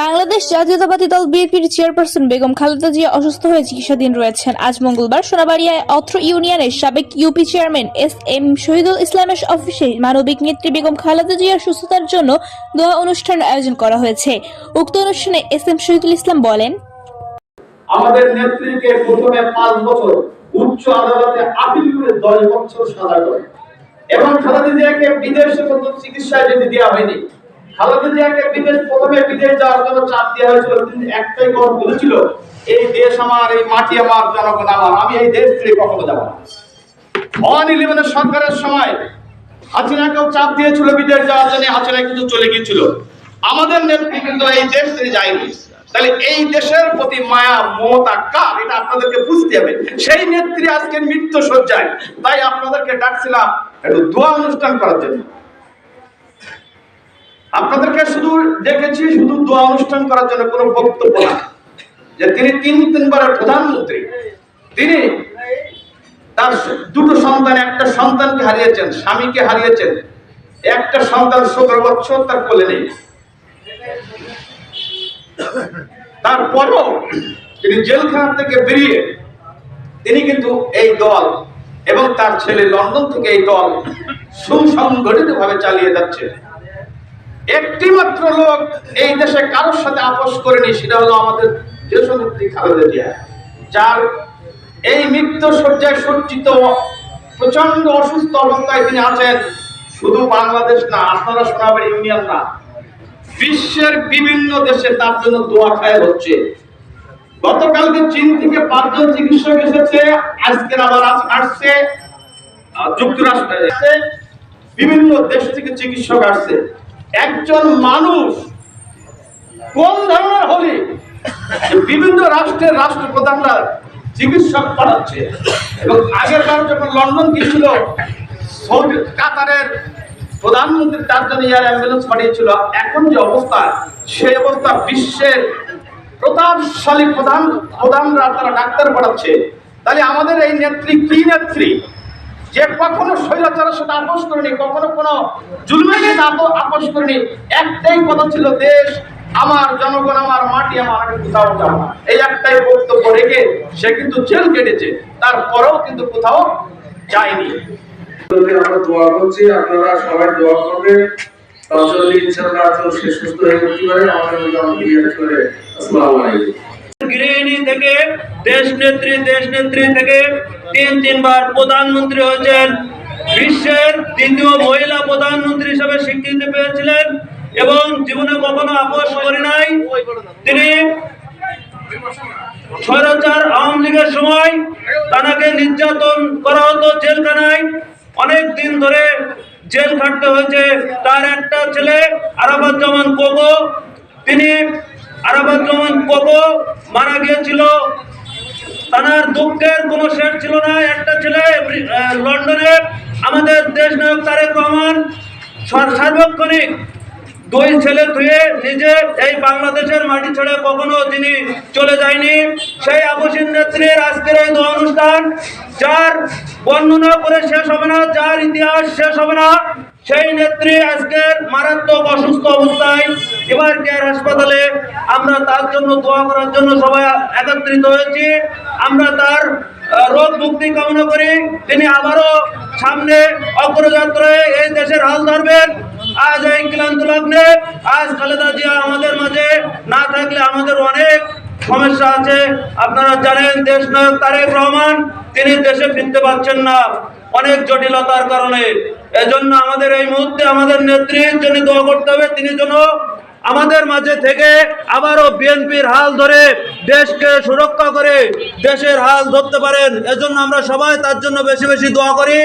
বাংলাদেশ জাতীয়তাবাদী দল বিএনপির চেয়ারপারসন বেগম খালেদা জিয়া অসুস্থ হয়ে চিকিৎসাধীন রয়েছেন। আজ মঙ্গলবার সোনাবাড়িয়ায় অত্র ইউনিয়নের সাবেক UP chairman S M Shahidul ইসলামের অফিসে মানবিক নেত্রী বেগম খালেদা জিয়ার সুস্থতার জন্য দোয়া অনুষ্ঠানের আয়োজন করা হয়েছে। উক্ত অনুষ্ঠানে এস এম শহীদুল ইসলাম বলেন, আমাদের নেত্রীকে প্রথমে পাঁচ বছর উচ্চ আদালতে আপিল করে দশ বছর সাজা করে। এবং খালেদা জিয়াকে বিদেশে কোনো চিকিৎসায় যেতে দেওয়া হয়নি। বিদেশ, প্রথমে বিদেশ যাওয়ার জন্য চাপ দেওয়া হয়েছিল, কিন্তু একটাই বলেছিল, এই দেশ আমার, এই মাটি আমার, জনগণ আমার, আমি এই দেশ কখনো যাব না। সরকারের সময় চাপ দিয়েছিল বিদেশ যাওয়ার জন্য, হাসিনা কিন্তু চলে গিয়েছিল। আমাদের নেত্রী কিন্তু এই দেশ ছেড়ে যায়নি। তাহলে এই দেশের প্রতি মায়া, মমতা কার? এটা আপনাদেরকে বুঝতে হবে। সেই নেত্রী আজকে মৃত্যু সজ্জায় তাই আপনাদেরকে ডাকছিলাম, একটু দোয়া অনুষ্ঠান করার জন্য। শুধু দেখেছি, শুধু দোয়া অনুষ্ঠান করার জন্য কোনো বক্তব্য না। যে তিনি তিন তিনবারের প্রধানমন্ত্রী। তিনি তার দুটো সন্তান, একটা সন্তানকে হারিয়েছেন, স্বামীকে হারিয়েছেন। একটা সন্তান সতেরো বছর তার কোলে নেই। তারপরও তিনি জেলখানা থেকে বেরিয়ে তিনি কিন্তু এই দল এবং তার ছেলে লন্ডন থেকে এই দল সুসংগঠিত ভাবে চালিয়ে যাচ্ছে। একটি মাত্র লোক এই দেশে কারোর সাথে আপোষ করেনি, সেটা হলো আমাদের দেশনেত্রী খালেদা জিয়া, যার এই মৃত্যু শয্যায় সজ্জিত প্রচণ্ড অসুস্থ অবস্থায় তিনি আছেন। শুধু বাংলাদেশ না, আপনারা সোনাবাড়ি ইউনিয়ন না বিশ্বের বিভিন্ন দেশে তার জন্য দোয়া খায় হচ্ছে। গতকালকে চীন থেকে পাঁচজন চিকিৎসক এসেছে, আজকের আবার আসছে যুক্তরাষ্ট্রে বিভিন্ন দেশ থেকে চিকিৎসক আসছে। একজন মানুষ কোন ধরনের হলে বিভিন্ন রাষ্ট্রের রাষ্ট্রপ্রধানরা চিকিৎসক পাঠাচ্ছে এবং আগের বার যখন লন্ডন গিয়েছিল কাতারের প্রধানমন্ত্রী তার জন্য এয়ার অ্যাম্বুলেন্স পাঠিয়েছিল, এখন যে অবস্থা সেই অবস্থা বিশ্বের প্রতাপশালী প্রধান, প্রধানরা তারা ডাক্তার পাঠাচ্ছে। তাহলে আমাদের এই নেত্রী কি নেত্রী? যে কখনো স্বৈরাচারের সাথে আপোষ করেনি, কখনো কোনো জুলমের সাথে আপ- আপোষ করেনি, একটাই কথা ছিল দেশ, আমার জনগণ, আমার মাটি, আমার আমি কোথাও না। এই একটাই বক্তব্য রেখে সে কিন্তু জেল কেটেছে, তারপরেও কিন্তু কোথাও যায়নি। আমরা দোয়া করছি, আপনারা সবাই দোয়া করবেন। তাহলে ইনশাআল্লাহ সে সুস্থ হয়ে উঠতে পারে আমাদের মধ্যে আসসালামু আলাইকুম। গৃহিণী থেকে দেশ নেত্রী দেশ নেত্রী থেকে তিন, তিনবার প্রধানমন্ত্রী হয়েছেন। বিশ্বের দ্বিতীয় মহিলা প্রধানমন্ত্রী হিসেবে স্বীকৃতি পেয়েছিলেন এবং জীবনে কখনো আপোষ করে নাই। তিনি স্বৈরাচার আওয়ামী লীগের সময় তাকে নির্যাতন করা হতো জেলখানায়। অনেক দিন ধরে জেল খাটতে হয়েছে। তার একটা ছেলে আরাফাত জামান কোকো। তিনি আরাফাত জামান কোকো মারা গিয়েছিল। তার দুঃখের কোনো শেষ ছিল না। একটা ছেলে লন্ডনে আমাদের দেশ নায়ক তারেক রহমান সার্বক্ষণিক দুই ছেলে ধুয়ে নিজে এই বাংলাদেশের মাটি ছেড়ে কখনো তিনি চলে যায়নি। সেই আবসীন নেত্রীর আজকের এই অনুষ্ঠান, যার বর্ণনা করে শেষ হবে না, যার ইতিহাস শেষ হবে না। সেই নেত্রী আজকের মারাত্মক অসুস্থ অবস্থায় এবার কেয়ার হাসপাতালে আমরা তার জন্য দোয়া করার জন্য সবাই একত্রিত হয়েছি। আমরা তার রোগ মুক্তি কামনা করি। তিনি আবারও সামনে অগ্রযাত্রায় এই দেশের হাল ধরবেন। আজ এই ক্লান্ত লগ্নে, আজ খালেদা জিয়া আমাদের মাঝে না থাকলে আমাদের অনেক সমস্যা আছে। আপনারা জানেন দেশ নায়ক তারেক রহমান, তিনি দেশে ফিরতে পারছেন না। অনেক জটিলতার কারণে। এজন্য আমাদের এই মুহূর্তে আমাদের নেত্রীর জন্য দোয়া করতে হবে। তিনি যেন আমাদের মাঝে থেকে আবারও বিএনপির হাল ধরে দেশকে সুরক্ষা করে দেশের হাল ধরতে পারেন। এজন্য আমরা সবাই তার জন্য বেশি বেশি দোয়া করি।